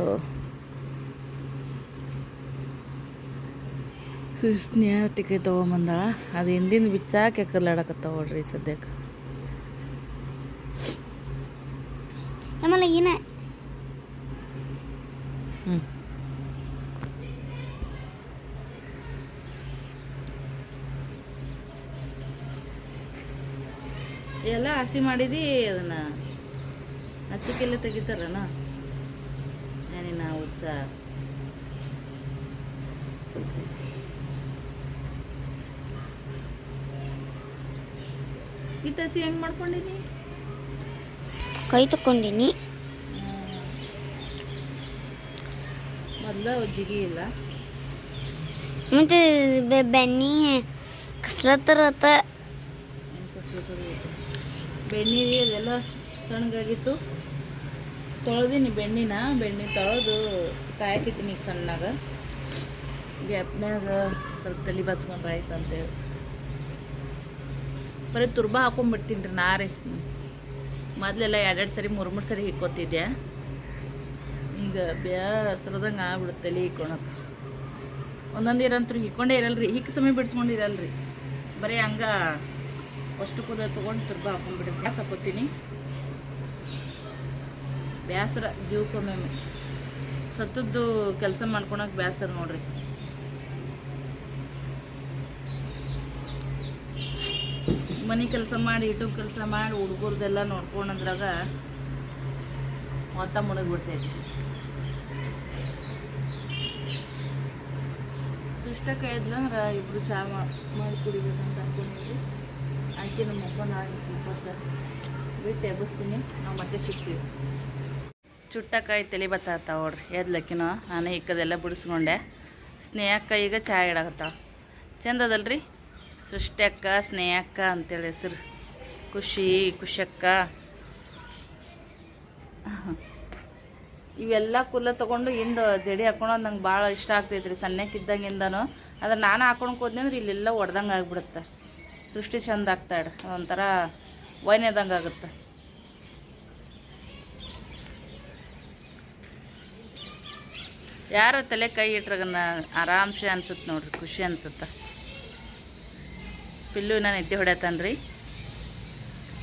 ಸುಸ್ನಿಯ ಟಿಕೆಟ್ ತೊಗೊಂಬಂದಾಳ. ಅದು ಹಿಂದಿನ ಬಿಚ್ಚಾಕೆ ಕರ್ಲಾಡಕತ್ತಾವ ನೋಡ್ರಿ ಸದ್ಯಕ್ಕೆ ಆಮೇಲೆ ಏನ? ಹ್ಞೂ ಎಲ್ಲ ಹಸಿ ಮಾಡಿದಿ ಅದನ್ನ? ಹಸಿಕೆಲ್ಲ ತೆಗಿತಾರನ? ಏನಿನ ಹುಚ್ಚ? ಇಟ್ಟು ಹಸಿ ಹೆಂಗೆ ಮಾಡ್ಕೊಂಡಿನಿ ಕೈ ತಕೊಂಡಿನಿ ಮೊದಲ ಜಿಗಿ ಇಲ್ಲ. ಮತ್ತೆ ಬೆನ್ನಿ ಕಸ್ಲತ್ತರ ಬೆಣ್ಣೀರಿ ಅದೆಲ್ಲ ತಣ್ಣಗಾಗಿತ್ತು. ತೊಳೆದೀನಿ ಬೆಣ್ಣಿನ ಬೆಣ್ಣೆ ತೊಳೆದು ಕಾಯಕಿಟ್ಟಿನಿ ಈಗ ಗ್ಯಾಪ್ ಗ್ಯಾಪ್ನಾಗ ಸ್ವಲ್ಪ ತಲೆ ಬಚ್ಕೊಂಡ್ರೆ ಆಯ್ತು ಅಂತೇಳಿ ಬರೀ ತುರ್ಬ ಹಾಕೊಂಡ್ಬಿಡ್ತೀನಿ ರೀ ನಾ ರೀ ಮೊದಲೆಲ್ಲ ಎರಡೆರಡು ಸರಿ, ಮೂರು ಮೂರು ಸರಿ ಹಿಕ್ಕೋತಿದ್ದೆ ಈಗ ಬೇಸರದಂಗೆ ಆಗ್ಬಿಡುತ್ತೆ ಅಲ್ಲಿ ಹಿಕ್ಕೊಳಕ್ಕೆ ಒಂದೊಂದು ಇರಂತರು ಹಿಕ್ಕೊಂಡೇ ಇರಲ್ರಿ ಹಿಕ್ಕ ಸಮಯ ಬಿಡಿಸ್ಕೊಂಡಿರಲ್ರಿ ಬರೀ ಹಂಗ ಅಷ್ಟು ಕುದ ತೊಗೊಂಡು ತುರ್ಬ ಹಾಕೊಂಡ್ಬಿಟ್ಟಿರ್ತೀನಿ ಹಾಕೋತೀನಿ. ಬೇಸರ ಜೀವಕ್ಕೊಮ್ಮೆ ಸತ್ತದ್ದು ಕೆಲಸ ಮಾಡ್ಕೊಳಕ್ಕೆ ಬೇಸರ ನೋಡ್ರಿ. ಮನೆ ಕೆಲಸ ಮಾಡಿ ಯೂಟ್ಯೂಬ್ ಕೆಲಸ ಮಾಡಿ, ಹುಡುಗರ್ದೆಲ್ಲ ನೋಡ್ಕೊಂಡಂದ್ರಾಗ ಮೊತ್ತ ಮುಳುಗ್ಬಿಡ್ತೈತಿ ಸುಷ್ಟ ಇದ್ಲಂದ್ರೆ ಇಬ್ರು ಚಹಾ ಮಾಡಿ ಕುಡಿಬೇಕಂತ ಅನ್ಕೊಂಡಿದ್ವಿ. ಆಕೆ ನಮ್ಮ ಅಪ್ಪನ ನಾಳೆ ಸ್ವಲ್ಪ ಬಿಟ್ಟು, ಎಬ್ಬಿಸ್ತೀನಿ. ನಾವು ಮತ್ತೆ ಸಿಗ್ತೀವಿ. ಚುಟ್ಟಕಾಯಿ ತಲೆ ಬಚ್ಚಾಗ್ತಾವ ನೋಡ್ರಿ, ಎದ್ಲಕ್ಕಿನೋ. ನಾನು ಇಕ್ಕದೆಲ್ಲ ಬಿಡಿಸ್ಕೊಂಡೆ. ಸ್ನೇಹಕ್ಕ ಈಗ ಚಹಾ ಇಡಕತ್ತಾವ ಚಂದ ಅದಲ್ರಿ ಸೃಷ್ಟ್ಯಕ್ಕ ಸ್ನೇಹಕ್ಕ ಅಂತೇಳಿ ಹೆಸರು. ಖುಷಿ ಖುಷಕ್ಕ ಇವೆಲ್ಲ ಕುಲ್ಲ ತೊಗೊಂಡು ಹಿಂದೆ ಜಡಿ ಹಾಕೊಳೋದು ನಂಗೆ ಭಾಳ ಇಷ್ಟ ಆಗ್ತೈತ್ರಿ. ಸಣ್ಣಕ್ಕಿದ್ದಂಗಿಂದನು. ಆದ್ರೆ ನಾನು ಹಾಕೊಂಡು ಕೂದ್ನಿ ಅಂದ್ರೆ ಇಲ್ಲೆಲ್ಲ ಒಡ್ದಂಗೆ ಆಗ್ಬಿಡುತ್ತೆ. ಸೃಷ್ಟಿ ಚಂದ ಆಗ್ತಾಳೆ ಒಂಥರ ವೈನ್ಯದಂಗೆ ಆಗುತ್ತೆ. ಯಾರ ತಲೆ ಕೈ ಇಟ್ರಗನ ಆರಾಮ್ಸೆ ಅನ್ಸುತ್ತೆ ನೋಡ್ರಿ. ಖುಷಿ ಅನ್ಸುತ್ತೆ. ಪಿಲ್ಲು ನಾನು ನಿದ್ದೆ ಹೊಡ್ಯತಾನ್ರಿ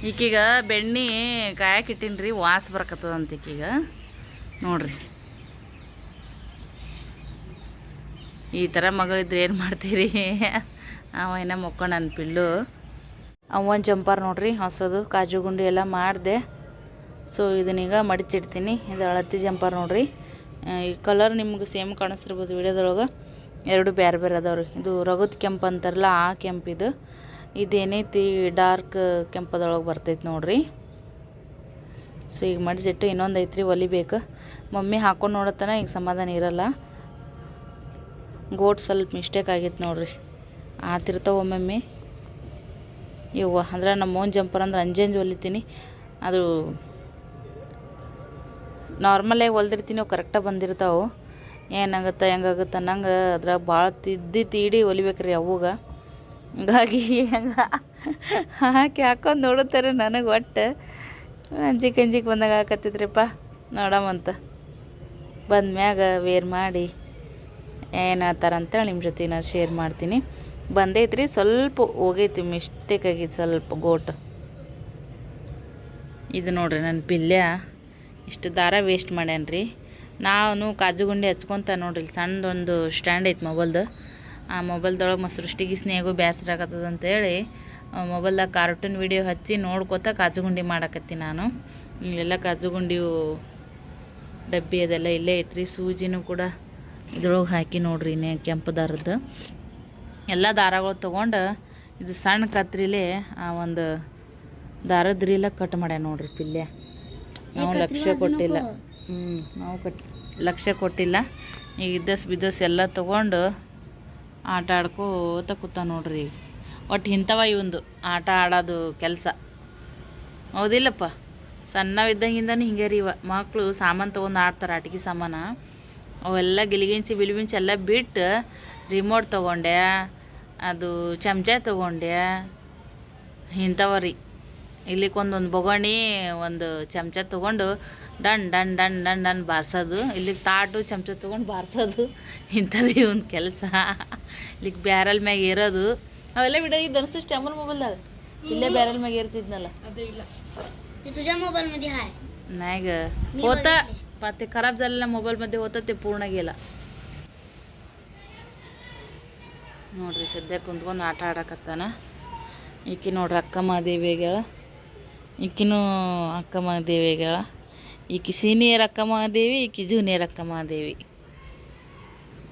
ಈಕೀಗ ಬೆಣ್ಣೆ ಕಾಯಕ್ಕೆ ಇಟ್ಟಿನಿ ರೀ ವಾಸ ಬರಕತ್ತದಂತ ಈಕೀಗ. ನೋಡ್ರಿ. ಈ ಥರ ಮಗಳಿದ್ರೆ ಏನು ಮಾಡ್ತೀರಿ? ಅವ ಏನ ಮಕ್ಕಣ ನನ್ನ ಪಿಲ್ಲು. ಅವನ್ ಜಂಪಾರ್ ನೋಡ್ರಿ ಹೊಸದು ಕಾಜು ಗುಂಡಿ ಎಲ್ಲ ಮಾಡಿದೆ. ಸೊ ಇದನ್ನೀಗ ಮಡಿಚಿಡ್ತೀನಿ. ಇದು ಅಳತಿ ಜಂಪಾರ್ ನೋಡ್ರಿ. ಈ ಕಲರ್ ನಿಮ್ಗೆ ಸೇಮ್ ಕಾಣಿಸ್ತಿರ್ಬೋದು ವಿಡಿಯೋದೊಳಗೆ ಎರಡು ಬೇರೆ ಬೇರೆ ಅದಾವ್ರಿ. ಇದು ರಗತ್ ಕೆಂಪು ಅಂತಾರಲ್ಲ, ಆ ಕೆಂಪಿದು ಇದೇನೈತಿ ಡಾರ್ಕ್ ಕೆಂಪದೊಳಗೆ ಬರ್ತೈತೆ ನೋಡ್ರಿ. ಸೊ ಈಗ ಮಡಿಸಿಟ್ಟು ಇನ್ನೊಂದು ಐತ್ರಿ ಒಲಿಬೇಕು ಮಮ್ಮಿ ಹಾಕೊಂಡು ನೋಡತ್ತನ ಈಗ ಸಮಾಧಾನ ಇರಲ್ಲ. ಗೋಟ್ ಸ್ವಲ್ಪ ಮಿಸ್ಟೇಕ್ ಆಗಿತ್ತು ನೋಡ್ರಿ. ಆತಿರ್ತಾವ ಒಮ್ಮೊಮ್ಮೆ. ಇವ್ವ ಅಂದ್ರೆ ನಮ್ಮ ಓನ್ ಜಂಪರ್ ಅಂದ್ರೆ ಅಂಜೆಂಜ್ ಹೊಲಿತೀನಿ ಅದು ನಾರ್ಮಲಾಗಿ ಹೊಲ್ದಿರ್ತೀನಿ ಅವು ಕರೆಕ್ಟಾಗಿ ಬಂದಿರ್ತಾವೆ. ಏನಾಗುತ್ತೆ ಹೆಂಗಾಗುತ್ತೆ ಅನ್ನಂಗೆ ಅದ್ರಾಗ ಭಾಳ ತಿದ್ದಿ ತೀಡಿ ಹೊಲಿಬೇಕ್ರಿ ಅವಾಗ ಹಂಗಾಗಿ ಹಂಗ? ಹಾಕಿ ಹಾಕೊಂಡು ನೋಡುತ್ತಾರೆ ನನಗೆ ಒಟ್ಟು. ಅಂಜಿಕ್ ಅಂಜಿಕ್ ಬಂದಾಗ ಹಾಕತ್ತಿದ್ರಿಪ್ಪ ನೋಡಮಂತ ಬಂದ ಮ್ಯಾಗ ವೇರ್ ಮಾಡಿ ಏನಾತಾರಂತೇಳಿ ನಿಮ್ಮ ಜೊತೆ ನಾನು ಶೇರ್ ಮಾಡ್ತೀನಿ. ಬಂದೈತ್ರಿ, ಸ್ವಲ್ಪ ಹೋಗೈತಿ ಮಿಸ್ಟೇಕ್ ಆಗೈತಿ ಸ್ವಲ್ಪ ಗೋಟ್ ಇದು ನೋಡ್ರಿ ನನ್ನ ಪಿಲ್ಯ ಇಷ್ಟು ದಾರ ವೇಸ್ಟ್ ಮಾಡ್ಯಾನ್ರಿ. ನಾನು ಕಾಜುಗುಂಡಿ ಹಚ್ಕೊಂತ ನೋಡ್ರಿ ಸಣ್ಣದೊಂದು ಸ್ಟ್ಯಾಂಡ್ ಐತಿ ಮೊಬೈಲ್ದು ಆ ಮೊಬೈಲ್ದೊಳಗೆ ಮತ್ತು ಸೃಷ್ಟಿಗೆ ಸ್ನೇಹಗೂ ಬೇಸರ ಆಗತ್ತದ ಅಂತೇಳಿ ಮೊಬೈಲ್ದಾಗ ಕಾರ್ಟೂನ್ ವಿಡಿಯೋ ಹಚ್ಚಿ ನೋಡ್ಕೊತ ಕಾಜುಗುಂಡಿ ಮಾಡಕತ್ತಿ ನಾನು. ಇಲ್ಲೆಲ್ಲ ಕಾಜುಗುಂಡಿ ಡಬ್ಬಿ ಅದೆಲ್ಲ ಇಲ್ಲೇ ಐತ್ರಿ. ಸೂಜಿನೂ ಕೂಡ ಇದ್ರೊಳಗೆ ಹಾಕಿ ನೋಡ್ರಿ ಇನ್ನೇ ಕೆಂಪು ದಾರದ್ದು ಎಲ್ಲ ದಾರಗಳು ತೊಗೊಂಡು ಇದು ಸಣ್ಣ ಕತ್ರಿಲೇ ಆ ಒಂದು ದಾರದ ರೀಲ ಕಟ್ ಮಾಡ್ಯ ನೋಡ್ರಿ ಪಿಲ್ಯ. ನಾವು ಲಕ್ಷ್ಯ ಕೊಟ್ಟಿಲ್ಲ. ಹ್ಞೂ ನಾವು ಕಟ್ ಲಕ್ಷ್ಯ ಕೊಟ್ಟಿಲ್ಲ. ಈಗ ಇದ್ದಸ್ ಬಿದ್ದಸ್ ಎಲ್ಲ ತೊಗೊಂಡು ಆಟ ಆಡ್ಕೋತ ಕೂತ ನೋಡ್ರಿ ಈಗ. ಒಟ್ಟು ಇಂಥವ ಇವಂದು ಆಟ ಆಡೋದು ಕೆಲಸ. ಹೌದಿಲ್ಲಪ್ಪ? ಸಣ್ಣವಿದ್ದಂಗಿಂದನೂ ಹಿಂಗೆ ರೀ ಇವ. ಮಕ್ಕಳು ಸಾಮಾನು ತೊಗೊಂಡು ಆಡ್ತಾರೆ ಆಟಿಕೆ ಸಾಮಾನು. ಅವೆಲ್ಲ ಗಿಲಿಗಿಂಚಿ ಬಿಲಿಗಿಂಚಿ ಎಲ್ಲ ಬಿಟ್ಟು ರಿಮೋಟ್ ತೊಗೊಂಡೆ, ಅದು ಚಮಚ ತೊಗೊಂಡೆ. ಇಂಥವ ರೀ. ಇಲ್ಲಿಕ್ಕೊಂದೊಂದು ಬೊಗಣಿ, ಒಂದು ಚಮಚ ತೊಗೊಂಡು ಡನ್ ಡನ್ ಡನ್ ಡನ್ ಡನ್ ಬಾರಿಸೋದು. ಇಲ್ಲಿಗೆ ತಾಟು ಚಮಚ ತೊಗೊಂಡು ಬಾರಿಸೋದು. ಇಂಥದ್ದು ಒಂದು ಕೆಲಸ. ಇಲ್ಲಿಗೆ ಬ್ಯಾರಲ್ ಮ್ಯಾಗ ಇರೋದು ಅವೆಲ್ಲ ಬಿಡ ಇದು ಅನಿಸಿಷ್ಟು ಅಮ್ಮನ ಮೊಬೈಲ್ದಾಗ ಇಲ್ಲೇ ಬ್ಯಾರಲ್ ಮ್ಯಾಗ ಏರ್ತಿದ್ನಲ್ಲ. ನಾಗ ಹೋತ ಮತ್ತೆ ಖರಾಬ್ ಜಲ್ಲ ಮೊಬೈಲ್ ಮಧ್ಯೆ ಹೋತತ್ತೆ ಪೂರ್ಣ ಗೆಲ್ಲ ನೋಡ್ರಿ ಸದ್ಯ ಕುಂತ್ಕೊಂಡು ಆಟ ಆಡಕತ್ತಾನ. ಈಕೆ ನೋಡ್ರಿ ಅಕ್ಕ ಮಾದೇವಿಗಳ ಈಕಿನೂ ಅಕ್ಕ ಮಾದೇವಿಗಳ ಈಕಿ ಸೀನಿಯರ್ ಅಕ್ಕ ಮಹಾದೇವಿ ಈಕಿ ಜೂನಿಯರ್ ಅಕ್ಕ ಮಹಾದೇವಿ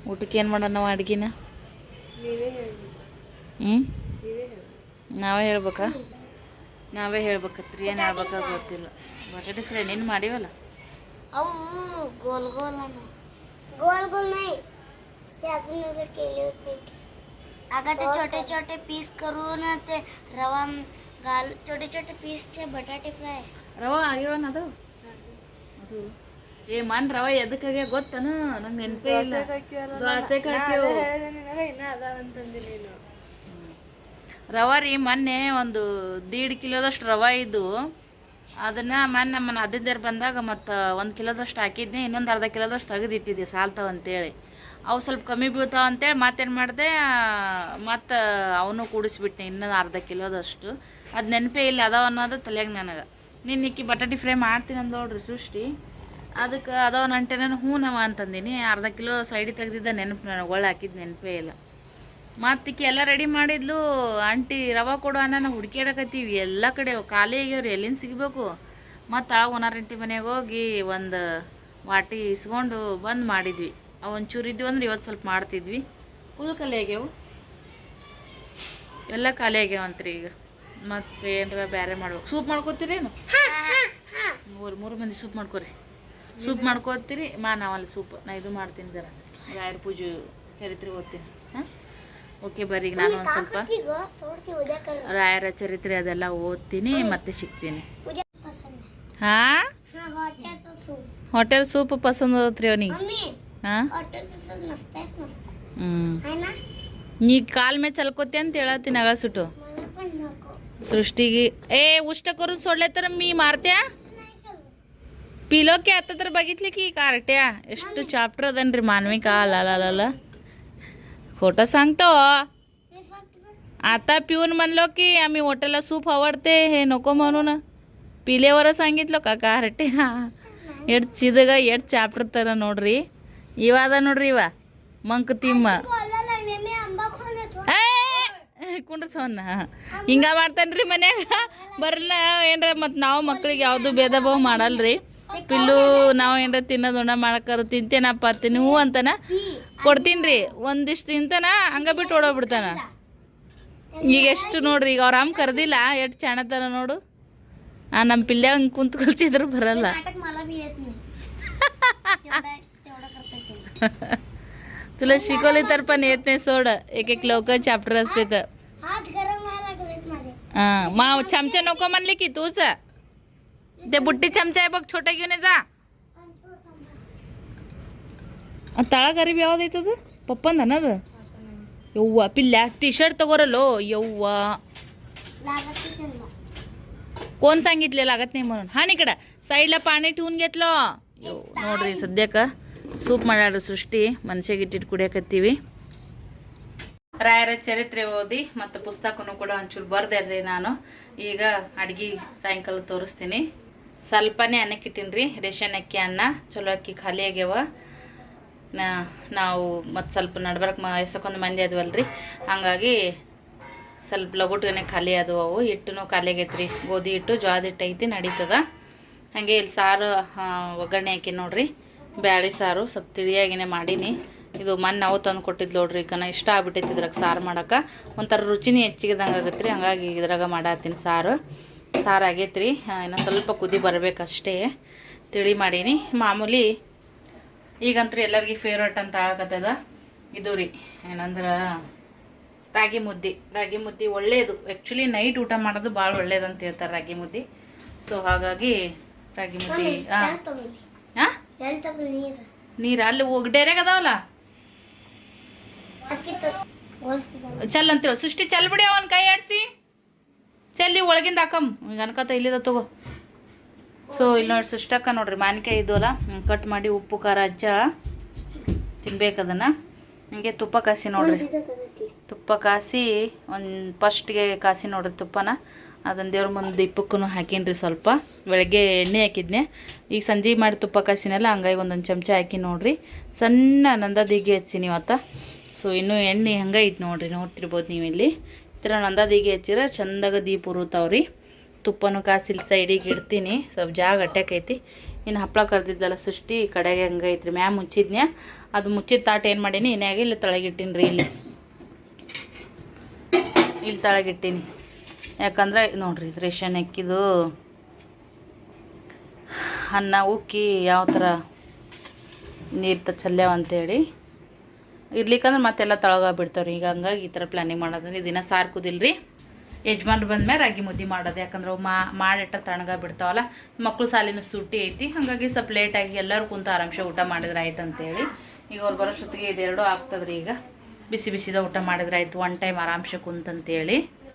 ಊಟಕ್ಕೆ ಏನು ಮಾಡೋಣ ನಾವು ಅಡ್ಗಿನ ಹ್ಞೂ ನಾವೇ ಹೇಳ್ಬೇಕಾ ನಾವೇ ಹೇಳ್ಬೇಕತ್ರಿ ಏನು ಹೇಳ್ಬೇಕಾ ಗೊತ್ತಿಲ್ಲ ಬಟಾಟೆ ಫ್ರೈ ನೀನು ಮಾಡಿವಲ್ಲ अहो गोल गोल आहे गोल गोल नाही ते अजून वेगळे केले होते अगं ते छोटे छोटे पीस करून ते रवा घाल छोटे छोटे पीसचे बटाटे फ्राय ರವ ಆಗ್ಯಾವನ ಅದು ಅದು ಏ ಮನ್ ರವ ಎದಕ್ಕಾಗ್ಯ ಗೊತ್ತನು? ನಂಗೆ ನೆನಪೇ ಇಲ್ಲ. ದೋಸೆಗೆ ರವ ರೀ ಮೊನ್ನೆ ಒಂದು ದೀಡ್ ಕಿಲೋದಷ್ಟು ರವ ಇದ್ದು ಅದನ್ನ ಮೊನ್ನೆ ನಮ್ಮ ಅದಿದ್ದರ್ ಬಂದಾಗ ಮತ್ತು ಒಂದು ಕಿಲೋದಷ್ಟು ಹಾಕಿದ್ನಿ ಇನ್ನೊಂದು ಅರ್ಧ ಕಿಲೋದಷ್ಟು ತೆಗೆದಿಟ್ಟಿದ್ದೆ ಸಾಲ್ತಾವ ಅಂತೇಳಿ. ಅವು ಸ್ವಲ್ಪ ಕಮ್ಮಿ ಬೀಳ್ತಾವ ಅಂತೇಳಿ ಮತ್ತೇನು ಮಾಡಿದೆ ಮತ್ತು ಅವನು ಕೂಡಿಸ್ಬಿಟ್ಟೆ ಇನ್ನೊಂದು ಅರ್ಧ ಕಿಲೋದಷ್ಟು. ಅದು ನೆನಪೇ ಇಲ್ಲ ಅದಾವ ಅನ್ನೋದು ತಲೆಯಾಗ ನನಗೆ. ನೀನು ಇಕ್ಕಿ ಬಟಾಟಿ ಫ್ರೈ ಮಾಡ್ತೀನಿ ಅಂದ ನೋಡ್ರಿ ಸೃಷ್ಟಿ. ಅದಕ್ಕೆ ಅದಾವ ನಂಟೆ ನಾನು ಹ್ಞೂ ನವ ಅಂತಂದೀನಿ. ಅರ್ಧ ಕಿಲೋ ಸೈಡಿಗೆ ತೆಗ್ದಿದ್ದ ನೆನಪು ನನಗೆ ಒಳ್ಳೆ ಹಾಕಿದ್ದು ನೆನಪೇ ಇಲ್ಲ. ಮತ್ತಿಕ್ಕಿ ಎಲ್ಲ ರೆಡಿ ಮಾಡಿದ್ಲು. ಆಂಟಿ ರವೆ ಕೊಡು ಅನ್ನ ಹುಡುಕ್ಯಾಡಕತ್ತೀವಿ ಎಲ್ಲ ಕಡೆ ಖಾಲಿ ಆಗ್ಯವ್ರಿ. ಎಲ್ಲಿಂದ ಸಿಗಬೇಕು? ಮತ್ತು ಆ ಒನಾರಂಟಿ ಮನೆಗೆ ಹೋಗಿ ಒಂದು ವಾಟಿ ಇಸ್ಕೊಂಡು ಬಂದು ಮಾಡಿದ್ವಿ. ಒಂಚೂರು ಇದ್ವಿ ಅಂದ್ರೆ ಇವತ್ತು ಸ್ವಲ್ಪ ಮಾಡ್ತಿದ್ವಿ. ಉಳು ಖಾಲಿ ಆಗ್ಯಾವು. ಎಲ್ಲ ಖಾಲಿ ಆಗ್ಯಾವಂತ್ರಿ ಈಗ. ಮತ್ತೆ ಏನರ ಬ್ಯಾರೆ ಮಾಡ್ಬೇಕು. ಸೂಪ್ ಮಾಡ್ಕೋತೀರೇನು ಮೂರು ಮೂರು ಮಂದಿ ಸೂಪ್ ಮಾಡ್ಕೊರಿ. ಸೂಪ್ ಮಾಡ್ಕೋತೀರಿ ಮಾ ನಾವಲ್ಲಿ ಸೂಪ್. ನಾ ಇದು ಮಾಡ್ತೀನಿ ಜರ. ರಾಯರ ಪೂಜೆ ಚರಿತ್ರೆ ಓದ್ತೀನಿ. ಹಾಂ? ಓಕೆ ಬರ್ರಿ ಈಗ ನಾನು ಒಂದು ಸ್ವಲ್ಪ ರಾಯರ ಚರಿತ್ರೆ ಅದೆಲ್ಲ ಓದ್ತೀನಿ ಮತ್ತೆ ಸಿಗ್ತೀನಿ. ಹಾಂ? ಹೋಟೆಲ್ ಸೂಪ್ ಪಸಂದ್ ಅದತ್ರಿ ಅವನಿಗೆ. ಹಾಂ? ಹ್ಞೂ ನೀ ಕಾಲ್ ಮೇಲೆ ಚಲ್ಕೋತಿ ಅಂತ ಹೇಳತ್ತೀನಿ ಅಗಳ ಸುಟ್ಟು. सृष्टी ए उष्ट करून सोडले तर मी मारत्या पिलो की आता तर बघितले की कार्ट्या ಎಷ್ಟು ಚಾಪ್ಟರ್ ಅದನ್ರಿ ಮಾನ್ವಿಕ ला खोटं सांगतो आता पिऊन म्हणलो की आम्ही हॉटेलला सूप आवडते हे नको म्हणून पिलेवर सांगितलं का ಕಾರ್ಟೆ ಎಷ್ಟ್ ಚಿದಗ ಎಷ್ಟ್ ಚಾಪ್ಟರ್ ತರ ನೋಡ್ರಿ ಇವ ಅದ ನೋಡ್ರಿ ಇವ ಮಂಕ್ ಕುಂಡ್ರಸವನ್ನ ಹಿಂಗ ಮಾಡ್ತಾನ್ರಿ ಮನ್ಯಾಗ ಬರಲ್ಲ ಏನ್ರ ಮತ್ ನಾವು ಮಕ್ಳಿಗೆ ಯಾವ್ದು ಭೇದ ಭಾವ ಮಾಡಲ್ರಿ ಪಿಲ್ಲು ನಾವು ಏನ್ರ ತಿನ್ನೋದು ಉಣ ಮಾಡಕ್ಕಾರ ತಿಂತೇನಪ್ಪ ಅಂತೀನಿ ಹ್ಞೂ ಅಂತಾನ ಕೊಡ್ತೀನ್ರಿ ಒಂದಿಷ್ಟು ತಿಂತಾನ ಹಂಗ ಬಿಟ್ಟು ಓಡೋಗ್ಬಿಡ್ತಾನ ಈಗ ಎಷ್ಟು ನೋಡ್ರಿ ಈಗ ಅವ್ರ ಅಮ್ಮ ಕರ್ದಿಲ್ಲ ಎಷ್ಟು ಚಾಣತಾನ ನೋಡು ಆ ನಮ್ಮ ಪಿಲ್ಲೆ ಹಂಗೆ ಕುಂತ್ ಕಲ್ಸಿದ್ರು ಬರಲ್ಲ नाटक मला बी येत नाही तेवढं तेवढं करता येते तुला शिकवली तर पण येत नाही सोड एक एक लवकर चॅप्टर असते तर हात गरम व्हायला लागलेत माझे हा मग चमचा नको म्हणले की तूच ते बुट्टी चमचा आहे बघ छोटा घेऊन ये जा ತಳ ಗರೀಬ್ ಯಾವ್ದು ಐತದು ಪಪ್ಪಂದನದು ಯವ್ವ ಪಿಲ್ಯ ಟಿ ಶರ್ಟ್ ತಗೋರಲ್ಲೋ ಯವ್ವ लागत नाही त्यांना कोण सांगितले लागत नाही म्हणून हा इकडं साईडला पाणी ठेवून घेतलं ಯೋ, ನೋಡ್ರಿ ಸದ್ಯಕ್ಕ ಸೂಪ್ ಮಾಡ್ಯಾಡ್ರಿ ಸೃಷ್ಟಿ ಮನ್ಸಿಗೆ ಇಟ್ಟಿಟ್ಟು ಕುಡಿಯಕತ್ತೀವಿ ರಾಯರ ಚರಿತ್ರೆ ಓದಿ ಮತ್ತು ಪುಸ್ತಕನೂ ಕೂಡ ಒಂಚೂರು ಬರ್ದೇನ್ರಿ ನಾನು. ಈಗ ಅಡ್ಗೆ ಸಾಯಂಕಾಲ ತೋರಿಸ್ತೀನಿ. ಸ್ವಲ್ಪನೇ ಅನ್ನಕ್ಕೆ ಇಟ್ಟೀನಿ ರೇಷನ್ ಅಕ್ಕಿ ಅನ್ನ, ಚಲೋ ಅಕ್ಕಿ ಖಾಲಿ ಆಗ್ಯಾವ. ನಾವು ಮತ್ತು ಸ್ವಲ್ಪ ನಡ್ಬರ್ಕ್ ಮ ಎಸಕೊಂದು ಮಂದಿ ಅದ್ವಲ್ರಿ. ಹಾಗಾಗಿ ಸ್ವಲ್ಪ ಲಗುಟ್ಗನೆ ಖಾಲಿ ಆದವು ಅವು. ಹಿಟ್ಟುನು ಖಾಲಿ ಆಗೈತ್ರಿ. ಗೋಧಿ ಹಿಟ್ಟು ಜ್ವಾದ ಹಿಟ್ಟು ಐತಿ, ನಡೀತದ. ಹಾಗೆ ಇಲ್ಲಿ ಸಾರು ಒಗ್ಗರಣೆ ಹಾಕಿ ನೋಡ್ರಿ. ಬ್ಯಾಳಿ ಸಾರು ಸ್ವಲ್ಪ ತಿಳಿಯಾಗಿನೇ ಮಾಡೀನಿ. ಇದು ಮೊನ್ನೆ ನಾವು ತಂದು ಕೊಟ್ಟಿದ್ದು ನೋಡ್ರಿ ಈಗ ಇಷ್ಟ ಆಗ್ಬಿಟ್ಟೈತಿ ಇದ್ರಾಗ ಸಾರು ಮಾಡಕ್ಕೆ ಒಂಥರ ರುಚಿನೇ ಹೆಚ್ಚಿಗೆದಂಗೆ ಆಗತ್ತೆ ರೀ ಹಂಗಾಗಿ ಇದ್ರಾಗ ಮಾಡತ್ತೀನಿ ಸಾರು. ಸಾರು ಆಗೈತೆ ರೀ ಇನ್ನು ಸ್ವಲ್ಪ ಕುದಿ ಬರಬೇಕಷ್ಟೇ. ತಿಳಿ ಮಾಡೀನಿ. ಮಾಮೂಲಿ ಈಗಂತೂ ಎಲ್ಲರಿಗೂ ಫೇವ್ರೇಟ್ ಅಂತ ಆಗತ್ತದ. ಇದು ರೀ ಏನಂದ್ರೆ ರಾಗಿ ಮುದ್ದೆ. ರಾಗಿ ಮುದ್ದೆ ಒಳ್ಳೆಯದು ಆ್ಯಕ್ಚುಲಿ ನೈಟ್ ಊಟ ಮಾಡೋದು ಭಾಳ ಒಳ್ಳೇದು ಅಂತ ಹೇಳ್ತಾರೆ ರಾಗಿ ಮುದ್ದೆ. ಸೊ ಹಾಗಾಗಿ ರಾಗಿ ಮುದ್ದೆ ಹಾಂ ನೀರು? ಅಲ್ಲಿ ಅದಾವಲ್ಲ ತ ಹೋಲ್ಸಿದ ಚಲ್ ಅಂತೀವ ಸೃಷ್ಟಿ ಚಲ್ ಬಿಡಿ ಅವನ್ ಕೈ ಆಡ್ಸಿ. ಚಲ್ಲಿ ಒಳಗಿಂದ ಹಾಕಮ್. ಈಗ ಅನ್ಕತ ಇಲ್ಲಿದ ತಗೋ. ಸೊ ಇಲ್ಲಿ ನೋಡಿ ಸೃಷ್ಟಕ್ಕ ನೋಡ್ರಿ ಮಾನಿಕಾಯ್ ಇದ್ವಲ್ಲ ಕಟ್ ಮಾಡಿ ಉಪ್ಪು ಖಾರ ಹಚ್ಚ ತಿನ್ಬೇಕದನ್ನ ಹಿಂಗೆ ತುಪ್ಪ ಕಾಸಿ ನೋಡ್ರಿ. ತುಪ್ಪ ಕಾಸಿ ಒಂದು ಫಸ್ಟ್ಗೆ ಕಾಸಿ ನೋಡ್ರಿ ತುಪ್ಪನ. ಅದನ್ನ ದೇವ್ರ ಮುಂದೆ ಇಪ್ಪಕ್ಕೂ ಹಾಕೀನಿ ಸ್ವಲ್ಪ. ಬೆಳಗ್ಗೆ ಎಣ್ಣೆ ಹಾಕಿದ್ನೆ. ಈಗ ಸಂಜೆ ಮಾಡಿ ತುಪ್ಪ ಕಾಸಿನಲ್ಲ ಹಂಗಾಗಿ ಒಂದೊಂದು ಚಮಚ ಹಾಕಿ ನೋಡ್ರಿ. ಸಣ್ಣ ನಂದದಿಗೆ ಹಚ್ಚಿ ಇವತ್ತ ಸೊ ಇನ್ನು ಎಣ್ಣೆ ಹಂಗೆ ಐತೆ ನೋಡ್ರಿ, ನೋಡ್ತಿರ್ಬೋದು ನೀವು ಇಲ್ಲಿ ಈ ಥರ ನಂದದಿಗೆ ಹಚ್ಚಿರ, ಚಂದಾಗ ದೀಪ ಉರುತಾವ್ರಿ. ತುಪ್ಪನೂ ಕಾಸಿಲ್ ಸೈಡಿಗೆ ಇಡ್ತೀನಿ, ಸ್ವಲ್ಪ ಜಾಗ ಅಟ್ಯಾಕೈತಿ. ಇನ್ನು ಹಪ್ಪಳ ಕರೆದಿದ್ದಲ್ಲ ಸೃಷ್ಟಿ ಕಡೆಗೆ ಹಂಗೆ ಐತ್ರಿ ಮ್ಯಾ ಮುಚ್ಚಿದ್ನ್ಯಾ? ಅದು ಮುಚ್ಚಿದ ತಾಟ ಏನು ಮಾಡೀನಿ? ಇನ್ಯಾಗ ಇಲ್ಲಿ ತಳಗಿಟ್ಟೀನಿ ರೀ ಇಲ್ಲಿ. ಇಲ್ಲಿ ತಳಗಿಟ್ಟೀನಿ. ಯಾಕಂದ್ರೆ ನೋಡ್ರಿ ರೇಷನ್ ಅಕ್ಕಿದು ಅನ್ನ, ಉಕ್ಕಿ ಯಾವ ಥರ ನೀರು ತ ಚಲ್ಯಾವ ಅಂತೇಳಿ. ಇರ್ಲಿಕ್ಕಂದ್ರೆ ಮತ್ತೆಲ್ಲ ತಳಗ ಬಿಡ್ತಾವ್ರಿ ಈಗ ಹಂಗಾಗಿ ಈ ಥರ ಪ್ಲಾನಿಂಗ್ ಮಾಡೋದಂದ್ರೆ ದಿನ ಸಾರು ಕುದಿಲ್ರಿ. ಯಜಮಾನ್ರು ಬಂದ್ಮೇಲೆ ರಾಗಿ ಮುದ್ದೆ ಮಾಡೋದು. ಯಾಕಂದ್ರೆ ಮಾ, ಮಾಡಿಟ್ಟ ತಣ್ಣಗ ಬಿಡ್ತಾವಲ್ಲ ಮಕ್ಕಳು ಸಾಲಿನ ಸುಟ್ಟಿ ಐತಿ. ಹಾಗಾಗಿ ಸ್ವಲ್ಪ ಲೇಟಾಗಿ ಎಲ್ಲರೂ ಕುಂತ ಆರಾಮ್ಸೆ ಊಟ ಮಾಡಿದ್ರೆ ಆಯ್ತು ಅಂತೇಳಿ ಈಗ ಅವ್ರು ಬರೋಷ್ಟೊತ್ತಿಗೆ ಇದೆರಡು ಆಗ್ತದ್ರಿ ಈಗ. ಬಿಸಿ ಬಿಸಿದ ಊಟ ಮಾಡಿದ್ರೆ ಆಯ್ತು. ಒನ್ ಟೈಮ್ ಆರಾಮ್ಸೆ ಕುಂತಂತೇಳಿ.